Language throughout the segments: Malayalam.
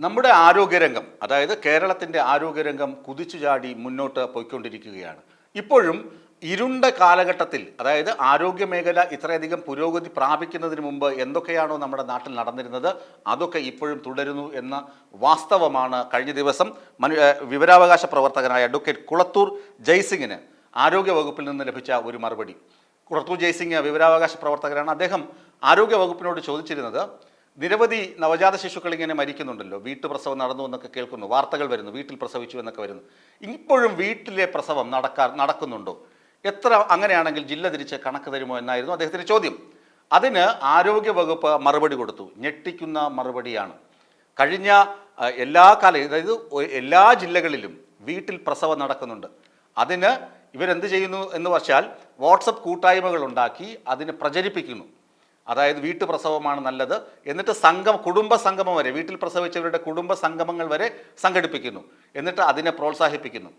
നമ്മുടെ ആരോഗ്യരംഗം അതായത് കേരളത്തിന്റെ ആരോഗ്യരംഗം കുതിച്ചു ചാടി മുന്നോട്ട് പോയിക്കൊണ്ടിരിക്കുകയാണ്. ഇപ്പോഴും ഇരുണ്ട കാലഘട്ടത്തിൽ അതായത് ആരോഗ്യ മേഖല ഇത്രയധികം പുരോഗതി പ്രാപിക്കുന്നതിന് മുമ്പ് എന്തൊക്കെയാണോ നമ്മുടെ നാട്ടിൽ നടന്നിരുന്നത് അതൊക്കെ ഇപ്പോഴും തുടരുന്നു എന്ന വാസ്തവമാണ് കഴിഞ്ഞ ദിവസം മനു വിവരാവകാശ പ്രവർത്തകനായ അഡ്വക്കേറ്റ് കുളത്തൂർ ജയ്സിംഗിന് ആരോഗ്യ വകുപ്പിൽ നിന്ന് ലഭിച്ച ഒരു മറുപടി. കുളത്തൂർ ജയ്സിംഗ് വിവരാവകാശ പ്രവർത്തകരാണ്. അദ്ദേഹം ആരോഗ്യ വകുപ്പിനോട് ചോദിച്ചിരുന്നത് നിരവധി നവജാത ശിശുക്കൾ ഇങ്ങനെ മരിക്കുന്നുണ്ടല്ലോ. വീട്ടു പ്രസവം നടന്നു എന്നൊക്കെ കേൾക്കുന്നു. വാർത്തകൾ വരുന്നു. വീട്ടിൽ പ്രസവിച്ചു എന്നൊക്കെ വരുന്നു. ഇപ്പോഴും വീട്ടിലെ പ്രസവം നടക്കാ നടക്കുന്നുണ്ടോ? എത്ര അങ്ങനെയാണെങ്കിൽ ജില്ല തിരിച്ച് കണക്ക് തരുമോ എന്നായിരുന്നു അദ്ദേഹത്തിന്റെ ചോദ്യം. അതിന് ആരോഗ്യ വകുപ്പ് മറുപടി കൊടുത്തു. ഞെട്ടിക്കുന്ന മറുപടിയാണ്. കഴിഞ്ഞ എല്ലാ കാല അതായത് എല്ലാ ജില്ലകളിലും വീട്ടിൽ പ്രസവം നടക്കുന്നുണ്ട്. അതിന് ഇവരെന്ത് ചെയ്യുന്നു എന്ന് വച്ചാൽ വാട്സപ്പ് കൂട്ടായ്മകൾ ഉണ്ടാക്കി അതിന് പ്രചരിപ്പിക്കുന്നു. അതായത് വീട്ടു പ്രസവമാണ് നല്ലത്. എന്നിട്ട് സംഘം കുടുംബ സംഗമം വരെ വീട്ടിൽ പ്രസവിച്ചവരുടെ കുടുംബ സംഗമങ്ങൾ വരെ സംഘടിപ്പിക്കുന്നു. എന്നിട്ട് അതിനെ പ്രോത്സാഹിപ്പിക്കുന്നു.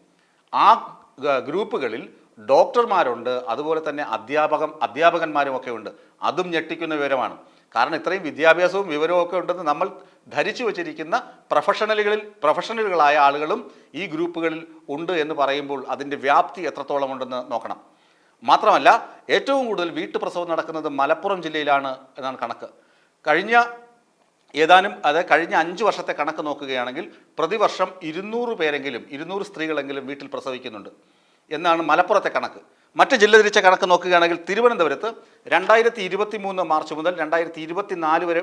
ആ ഗ്രൂപ്പുകളിൽ ഡോക്ടർമാരുണ്ട് അതുപോലെ തന്നെ അധ്യാപകം അധ്യാപകന്മാരും ഒക്കെ ഉണ്ട്. അതും ഞെട്ടിക്കുന്ന വിവരമാണ്. കാരണം ഇത്രയും വിദ്യാഭ്യാസവും വിവരവും ഒക്കെ ഉണ്ടെന്ന് നമ്മൾ ധരിച്ചു വച്ചിരിക്കുന്ന പ്രൊഫഷണലുകളിൽ പ്രൊഫഷണലുകളായ ആളുകളും ഈ ഗ്രൂപ്പുകളിൽ ഉണ്ട് എന്ന് പറയുമ്പോൾ അതിന്റെ വ്യാപ്തി എത്രത്തോളം ഉണ്ടെന്ന് നോക്കണം. മാത്രമല്ല ഏറ്റവും കൂടുതൽ വീട്ടുപ്രസവം നടക്കുന്നത് മലപ്പുറം ജില്ലയിലാണ് എന്നാണ് കണക്ക്. കഴിഞ്ഞ ഏതാനും അതായത് കഴിഞ്ഞ അഞ്ച് വർഷത്തെ കണക്ക് നോക്കുകയാണെങ്കിൽ പ്രതിവർഷം ഇരുന്നൂറ് പേരെങ്കിലും ഇരുന്നൂറ് സ്ത്രീകളെങ്കിലും വീട്ടിൽ പ്രസവിക്കുന്നുണ്ട്. എന്നാണ് മലപ്പുറത്തെ കണക്ക്. മറ്റ് ജില്ല തിരിച്ച കണക്ക് നോക്കുകയാണെങ്കിൽ തിരുവനന്തപുരത്ത് രണ്ടായിരത്തി ഇരുപത്തി മൂന്ന് മാർച്ച് മുതൽ രണ്ടായിരത്തി ഇരുപത്തി നാല് വരെ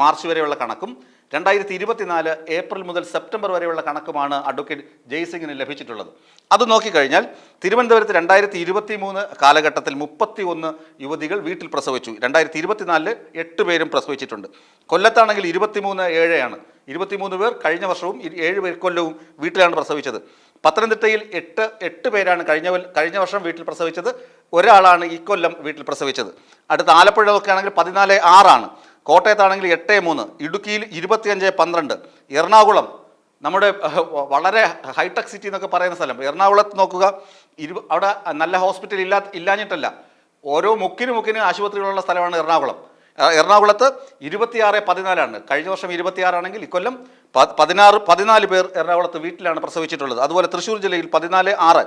മാർച്ച് വരെയുള്ള കണക്കും രണ്ടായിരത്തി ഇരുപത്തിനാല് ഏപ്രിൽ മുതൽ സെപ്റ്റംബർ വരെയുള്ള കണക്കുമാണ് അഡ്വക്കേറ്റ് ജയ്സിംഗിന് ലഭിച്ചിട്ടുള്ളത്. അത് നോക്കിക്കഴിഞ്ഞാൽ തിരുവനന്തപുരത്ത് രണ്ടായിരത്തി ഇരുപത്തി മൂന്ന് കാലഘട്ടത്തിൽ മുപ്പത്തി ഒന്ന് യുവതികൾ വീട്ടിൽ പ്രസവിച്ചു. രണ്ടായിരത്തി ഇരുപത്തിനാലിൽ എട്ട് പേരും പ്രസവിച്ചിട്ടുണ്ട്. കൊല്ലത്താണെങ്കിൽ ഇരുപത്തിമൂന്ന് ഏഴാണ് ഇരുപത്തിമൂന്ന് പേർ കഴിഞ്ഞ വർഷവും ഏഴ് പേർ കൊല്ലവും വീട്ടിലാണ് പ്രസവിച്ചത്. പത്തനംതിട്ടയിൽ എട്ട് എട്ട് പേരാണ് കഴിഞ്ഞ കഴിഞ്ഞ വർഷം വീട്ടിൽ പ്രസവിച്ചത്. ഒരാളാണ് ഈ കൊല്ലം വീട്ടിൽ പ്രസവിച്ചത്. അടുത്ത ആലപ്പുഴ നോക്കുകയാണെങ്കിൽ പതിനാല് ആറാണ്. കോട്ടയത്താണെങ്കിൽ എട്ട് മൂന്ന്. ഇടുക്കിയിൽ ഇരുപത്തിയഞ്ച് പന്ത്രണ്ട്. എറണാകുളം നമ്മുടെ വളരെ ഹൈടെക് സിറ്റി എന്നൊക്കെ പറയുന്ന സ്ഥലം. എറണാകുളത്ത് നോക്കുക. ഇരു അവിടെ നല്ല ഹോസ്പിറ്റൽ ഇല്ലാ ഇല്ലാഞ്ഞിട്ടല്ല. ഓരോ മുക്കിന് മുക്കിന് ആശുപത്രികളുള്ള സ്ഥലമാണ് എറണാകുളം. എറണാകുളത്ത് ഇരുപത്തിയാറ് പതിനാലാണ്. കഴിഞ്ഞ വർഷം ഇരുപത്തിയാറാണെങ്കിൽ ഇക്കൊല്ലം പതിനാറ് പതിനാല് പേർ എറണാകുളത്ത് വീട്ടിലാണ് പ്രസവിച്ചിട്ടുള്ളത്. അതുപോലെ തൃശ്ശൂർ ജില്ലയിൽ പതിനാല് ആറ്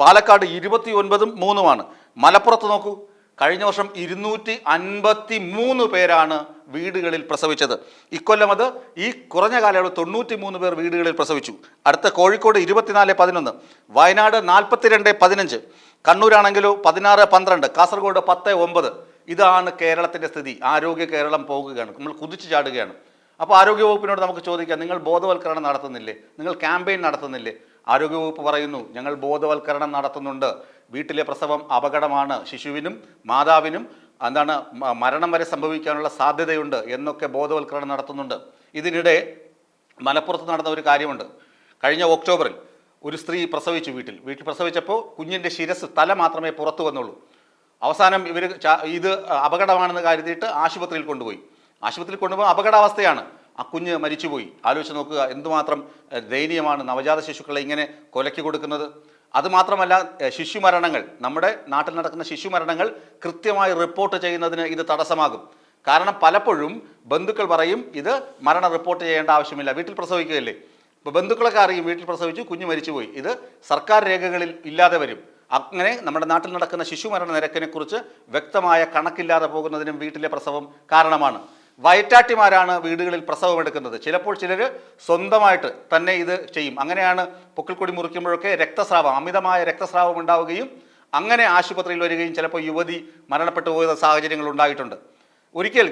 പാലക്കാട് ഇരുപത്തി ഒൻപതും മൂന്നുമാണ്. മലപ്പുറത്ത് നോക്കൂ കഴിഞ്ഞ വർഷം ഇരുന്നൂറ്റി അൻപത്തി മൂന്ന് പേരാണ് വീടുകളിൽ പ്രസവിച്ചത്. ഇക്കൊല്ലം അത് ഈ കുറഞ്ഞ കാലയളവ് തൊണ്ണൂറ്റി മൂന്ന് പേർ വീടുകളിൽ പ്രസവിച്ചു. അടുത്ത കോഴിക്കോട് ഇരുപത്തിനാല് പതിനൊന്ന് വയനാട് നാൽപ്പത്തിരണ്ട് പതിനഞ്ച് കണ്ണൂരാണെങ്കിലോ പതിനാറ് പന്ത്രണ്ട് കാസർഗോഡ് പത്ത് ഒമ്പത്. ഇതാണ് കേരളത്തിന്റെ സ്ഥിതി. ആരോഗ്യ കേരളം പോകുകയാണ്. നമ്മൾ കുതിച്ചു ചാടുകയാണ്. അപ്പോൾ ആരോഗ്യവകുപ്പിനോട് നമുക്ക് ചോദിക്കാം നിങ്ങൾ ബോധവൽക്കരണം നടത്തുന്നില്ലേ? നിങ്ങൾ ക്യാമ്പയിൻ നടത്തുന്നില്ലേ? ആരോഗ്യവകുപ്പ് പറയുന്നു ഞങ്ങൾ ബോധവൽക്കരണം നടത്തുന്നുണ്ട്. വീട്ടിലെ പ്രസവം അപകടമാണ്. ശിശുവിനും മാതാവിനും എന്താണ് മരണം വരെ സംഭവിക്കാനുള്ള സാധ്യതയുണ്ട് എന്നൊക്കെ ബോധവൽക്കരണം നടത്തുന്നുണ്ട്. ഇതിനിടെ മലപ്പുറത്ത് നടന്ന ഒരു കാര്യമുണ്ട്. കഴിഞ്ഞ ഒക്ടോബറിൽ ഒരു സ്ത്രീ പ്രസവിച്ചു വീട്ടിൽ. വീട്ടിൽ പ്രസവിച്ചപ്പോൾ കുഞ്ഞിന്റെ ശിരസ് തല മാത്രമേ പുറത്തു വന്നുള്ളൂ. അവസാനം ഇവർ ഇത് അപകടമാണെന്ന് കരുതിയിട്ട് ആശുപത്രിയിൽ കൊണ്ടുപോയി. ആശുപത്രിയിൽ കൊണ്ടുപോകുമ്പോൾ അപകടാവസ്ഥയാണ്. ആ കുഞ്ഞ് മരിച്ചുപോയി. ആലോചിച്ച് നോക്കുക എന്തുമാത്രം ദയനീയമാണ് നവജാത ശിശുക്കളെ ഇങ്ങനെ കൊലക്കി കൊടുക്കുന്നത്. അതുമാത്രമല്ല ശിശു ശിശുമരണങ്ങൾ നമ്മുടെ നാട്ടിൽ നടക്കുന്ന ശിശുമരണങ്ങൾ കൃത്യമായി റിപ്പോർട്ട് ചെയ്യുന്നതിന് ഇത് തടസ്സമാകും. കാരണം പലപ്പോഴും ബന്ധുക്കൾ പറയും ഇത് മരണ റിപ്പോർട്ട് ചെയ്യേണ്ട ആവശ്യമില്ല വീട്ടിൽ പ്രസവിക്കുകയല്ലേ. ഇപ്പോൾ ബന്ധുക്കളൊക്കെ അറിയും വീട്ടിൽ പ്രസവിച്ചു കുഞ്ഞ് മരിച്ചുപോയി. ഇത് സർക്കാർ രേഖകളിൽ ഇല്ലാതെ വരും. അങ്ങനെ നമ്മുടെ നാട്ടിൽ നടക്കുന്ന ശിശുമരണ മരണ കുറിച്ച് വ്യക്തമായ കണക്കില്ലാതെ പോകുന്നതിനും വീട്ടിലെ പ്രസവം കാരണമാണ്. വയറ്റാട്ടിമാരാണ് വീടുകളിൽ പ്രസവമെടുക്കുന്നത് ചിലപ്പോൾ ചിലർ സ്വന്തമായിട്ട് തന്നെ ഇത് ചെയ്യും. അങ്ങനെയാണ് പൊക്കിൾക്കൊടി മുറിക്കുമ്പോഴൊക്കെ രക്തസ്രാവം അമിതമായ രക്തസ്രാവം ഉണ്ടാവുകയും അങ്ങനെ ആശുപത്രിയിൽ വരികയും ചിലപ്പോൾ യുവതി മരണപ്പെട്ടു പോയ സാഹചര്യങ്ങൾ ഉണ്ടായിട്ടുണ്ട്. ഒരിക്കൽ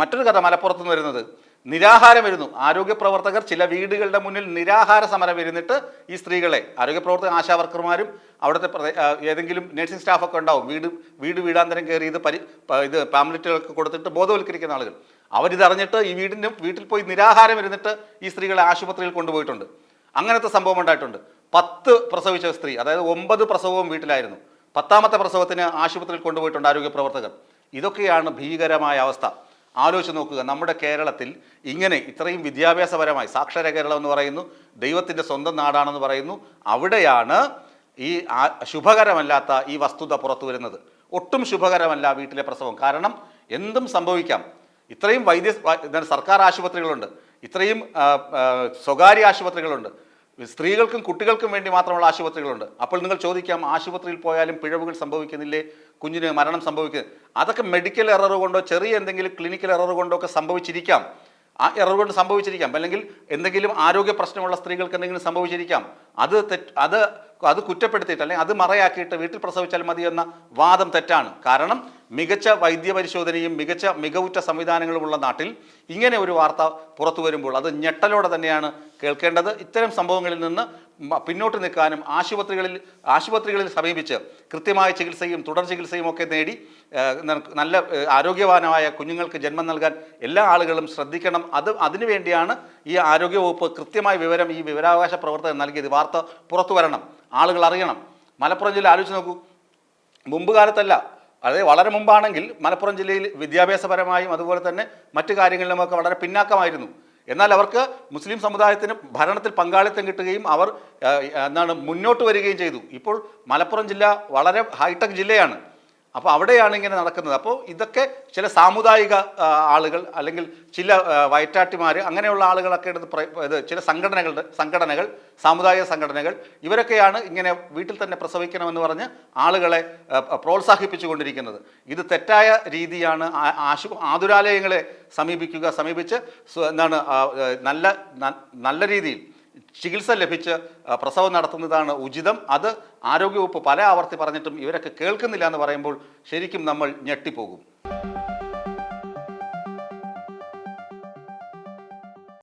മറ്റൊരു കഥ മലപ്പുറത്തുനിന്ന് വരുന്നത്. നിരാഹാരം വരുന്നു. ആരോഗ്യ പ്രവർത്തകർ ചില വീടുകളുടെ മുന്നിൽ നിരാഹാര സമരം ഇരുന്നിട്ട് ഈ സ്ത്രീകളെ ആരോഗ്യ പ്രവർത്തക ആശാ വർക്കർമാരും അവിടുത്തെ ഏതെങ്കിലും നഴ്സിംഗ് സ്റ്റാഫൊക്കെ ഉണ്ടാവും. വീട് വീട് വീടാന്തരം കയറി ഇത് പരി ഇത് പാംലെറ്റുകളൊക്കെ കൊടുത്തിട്ട് ബോധവൽക്കരിക്കുന്ന ആളുകൾ. അവരിത് അറിഞ്ഞിട്ട് ഈ വീടിന്റെ വീട്ടിൽ പോയി നിരാഹാരം ഇരുന്നിട്ട് ഈ സ്ത്രീകളെ ആശുപത്രിയിൽ കൊണ്ടുപോയിട്ടുണ്ട്. അങ്ങനത്തെ സംഭവം ഉണ്ടായിട്ടുണ്ട്. പത്ത് പ്രസവിച്ച സ്ത്രീ അതായത് ഒമ്പത് പ്രസവവും വീട്ടിലായിരുന്നു. പത്താമത്തെ പ്രസവത്തിന് ആശുപത്രിയിൽ കൊണ്ടുപോയിട്ടുണ്ട് ആരോഗ്യ പ്രവർത്തകർ. ഇതൊക്കെയാണ് ഭീകരമായ അവസ്ഥ. ആലോചിച്ച് നോക്കുക. നമ്മുടെ കേരളത്തിൽ ഇങ്ങനെ ഇത്രയും വിദ്യാഭ്യാസപരമായി സാക്ഷര കേരളം എന്ന് പറയുന്നു ദൈവത്തിന്റെ സ്വന്തം നാടാണെന്ന് പറയുന്നു അവിടെയാണ് ഈ ശുഭകരമല്ലാത്ത ഈ വസ്തുത പുറത്തു വരുന്നത്. ഒട്ടും ശുഭകരമല്ല വീട്ടിലെ പ്രസവം. കാരണം എന്തും സംഭവിക്കാം. ഇത്രയും വൈദ്യ സർക്കാർ ആശുപത്രികളുണ്ട്. ഇത്രയും സ്വകാര്യ ആശുപത്രികളുണ്ട്. സ്ത്രീകൾക്കും കുട്ടികൾക്കും വേണ്ടി മാത്രമുള്ള ആശുപത്രികളുണ്ട്. അപ്പോൾ നിങ്ങൾ ചോദിക്കാം ആശുപത്രിയിൽ പോയാലും പിഴവുകൾ സംഭവിക്കുന്നില്ലേ? കുഞ്ഞിന് മരണം സംഭവിക്കുന്നത് അതൊക്കെ മെഡിക്കൽ എറർ കൊണ്ടോ ചെറിയ എന്തെങ്കിലും ക്ലിനിക്കൽ എറർ കൊണ്ടോ ഒക്കെ സംഭവിച്ചിരിക്കാം. ആ എറർ കൊണ്ട് സംഭവിച്ചിരിക്കാം. അല്ലെങ്കിൽ എന്തെങ്കിലും ആരോഗ്യ പ്രശ്നമുള്ള സ്ത്രീകൾക്ക് എന്തെങ്കിലും സംഭവിച്ചിരിക്കാം. അത് തെറ്റ് അത് അത് കുറ്റപ്പെടുത്തിയിട്ട് അല്ലെങ്കിൽ അത് മറയാക്കിയിട്ട് വീട്ടിൽ പ്രസവിച്ചാൽ മതി എന്ന വാദം തെറ്റാണ്. കാരണം മികച്ച വൈദ്യ പരിശോധനയും മികച്ച മികവുറ്റ സംവിധാനങ്ങളുമുള്ള നാട്ടിൽ ഇങ്ങനെ ഒരു വാർത്ത പുറത്തു വരുമ്പോൾ അത് ഞെട്ടലോടെ തന്നെയാണ് കേൾക്കേണ്ടത്. ഇത്തരം സംഭവങ്ങളിൽ നിന്ന് പിന്നോട്ട് നിൽക്കാനും ആശുപത്രികളിൽ ആശുപത്രികളിൽ സമീപിച്ച് കൃത്യമായ ചികിത്സയും തുടർ ചികിത്സയും ഒക്കെ നേടി നല്ല ആരോഗ്യവാനായ കുഞ്ഞുങ്ങൾക്ക് ജന്മം നൽകാൻ എല്ലാ ആളുകളും ശ്രദ്ധിക്കണം. അത് അതിനുവേണ്ടിയാണ് ഈ ആരോഗ്യവകുപ്പ് കൃത്യമായ വിവരം ഈ വിവരാവകാശ പ്രവർത്തകർ നൽകിയത്. വാർത്ത പുറത്തു വരണം. ആളുകൾ അറിയണം. മലപ്പുറം ജില്ല ആലോചിച്ച് നോക്കൂ. മുമ്പ് കാലത്തല്ല. അതായത് വളരെ മുമ്പാണെങ്കിൽ മലപ്പുറം ജില്ലയിൽ വിദ്യാഭ്യാസപരമായും അതുപോലെ തന്നെ മറ്റു കാര്യങ്ങളിലുമൊക്കെ വളരെ പിന്നാക്കമായിരുന്നു. എന്നാൽ അവർക്ക് മുസ്ലിം സമുദായത്തിന് ഭരണത്തിൽ പങ്കാളിത്തം കിട്ടുകയും അവർ എന്താണ് മുന്നോട്ട് വരികയും ചെയ്തു. ഇപ്പോൾ മലപ്പുറം ജില്ല വളരെ ഹൈടെക് ജില്ലയാണ്. അപ്പോൾ അവിടെയാണ് ഇങ്ങനെ നടക്കുന്നത്. അപ്പോൾ ഇതൊക്കെ ചില സാമുദായിക ആളുകൾ അല്ലെങ്കിൽ ചില വയറ്റാട്ടിമാർ അങ്ങനെയുള്ള ആളുകളൊക്കെ എടുത്ത് ഇത് ചില സംഘടനകളുടെ സംഘടനകൾ സാമുദായിക സംഘടനകൾ ഇവരൊക്കെയാണ് ഇങ്ങനെ വീട്ടിൽ തന്നെ പ്രസവിക്കണമെന്ന് പറഞ്ഞ് ആളുകളെ പ്രോത്സാഹിപ്പിച്ചുകൊണ്ടിരിക്കുന്നത്. ഇത് തെറ്റായ രീതിയാണ്. ആശു ആതുരാലയങ്ങളെ സമീപിക്കുക സമീപിച്ച് എന്താണ് നല്ല നല്ല രീതിയിൽ ചികിത്സ ലഭിച്ച് പ്രസവം നടത്തുന്നതാണ് ഉചിതം. അത് ആരോഗ്യവകുപ്പ് പല ആവർത്തി പറഞ്ഞിട്ടും ഇവരൊക്കെ കേൾക്കുന്നില്ല എന്ന് പറയുമ്പോൾ ശരിക്കും നമ്മൾ ഞെട്ടിപ്പോകും.